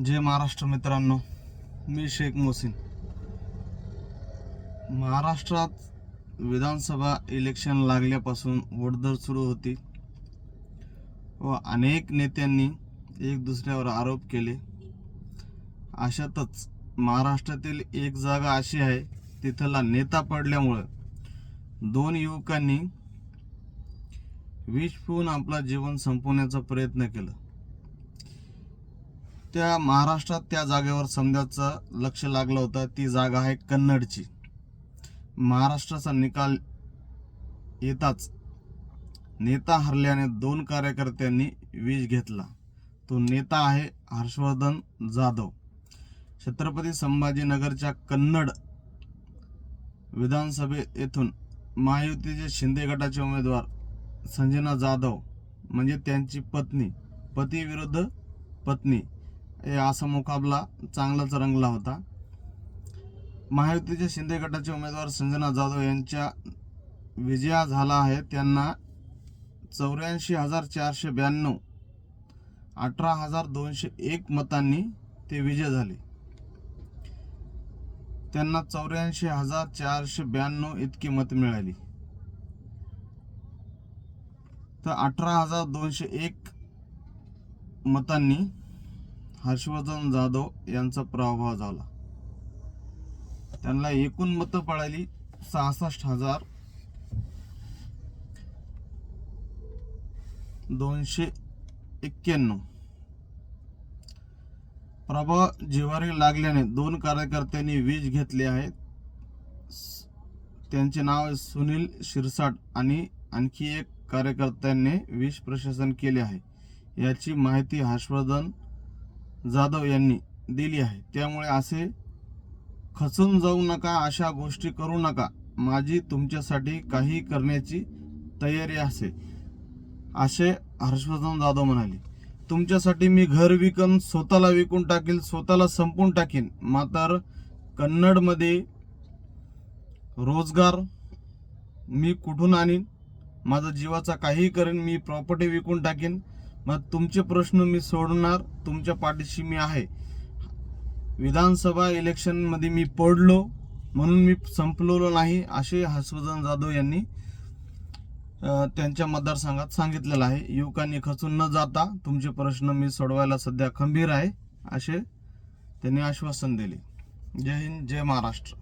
जय महाराष्ट्र मित्रांनो मी शेख मोसीन महाराष्ट्रात विधानसभा इलेक्शन लागल्यापासून वडदर सुरू होती व अनेक नेत्यांनी एक दुसऱ्यावर आरोप केले. अशातच महाराष्ट्रातील एक जागा अशी आहे तिथला नेता पडल्यामुळं दोन युवकांनी विष पिऊन आपला जीवन संपवण्याचा प्रयत्न केला. त्या महाराष्ट्रात त्या जागेवर समजाचं लक्ष लागलं होतं. ती जागा आहे कन्नडची. महाराष्ट्राचा निकाल येताच नेता हरल्याने दोन कार्यकर्त्यांनी विष घेतला. तो नेता आहे हर्षवर्धन जाधव. छत्रपती संभाजीनगरच्या कन्नड विधानसभे येथून महायुतीचे शिंदे गटाचे उमेदवार संजना जाधव म्हणजे त्यांची पत्नी पती विरुद्ध पत्नी असा मुकाबला चांगलाच रंगला होता. महायुतीचे शिंदे गटाचे उमेदवार संजना जाधव यांच्या विजया झाला आहे. त्यांना चौऱ्याऐंशी हजार चारशे ब्याण्णव अठरा हजार दोनशे एक मतांनी ते विजय झाले. त्यांना चौऱ्याऐंशी हजार चारशे ब्याण्णव इतकी मत मिळाली. तर अठरा हजार दोनशे एक मतांनी हर्षवर्धन जाधव यांचा पराभव झाला. त्यांना एकूण मतं पळाली सहासष्ट हजार दोनशे एक्क्याण्णव. प्रभाव जिवारी लागल्याने दोन कार्यकर्त्यांनी वीज घेतले आहेत त्यांचे नाव सुनील शिरसाट आणि आणखी एक कार्यकर्त्यांनी विष प्रशासन केले आहे. याची माहिती हर्षवर्धन जाधव यांनी दिली आहे. त्यामुळे असे खचून जाऊ नका अशा गोष्टी करू नका. माझी तुमच्यासाठी काही करण्याची तयारी असे. असे हर्षवर्धन जाधव म्हणाले. तुमच्यासाठी मी घर विकन स्वतःला विकून टाकेल स्वतःला संपून टाकेन. मात्र कन्नडमध्ये रोजगार मी कुठून आणीन? माझा जीवाचा काहीही करेन मी प्रॉपर्टी विकून टाकेन. मग तुमचे प्रश्न मी सोडणार तुमच्या पाठीशी मी आहे. विधानसभा इलेक्शनमध्ये मी पडलो म्हणून मी संपलेलो नाही असे हर्षवर्धन जाधव यांनी त्यांच्या मतदारसंघात सांगितलेलं आहे. युवकांनी खचून न जाता तुमचे प्रश्न मी सोडवायला सध्या खंबीर आहे असे त्यांनी आश्वासन दिले. जय हिंद जय महाराष्ट्र.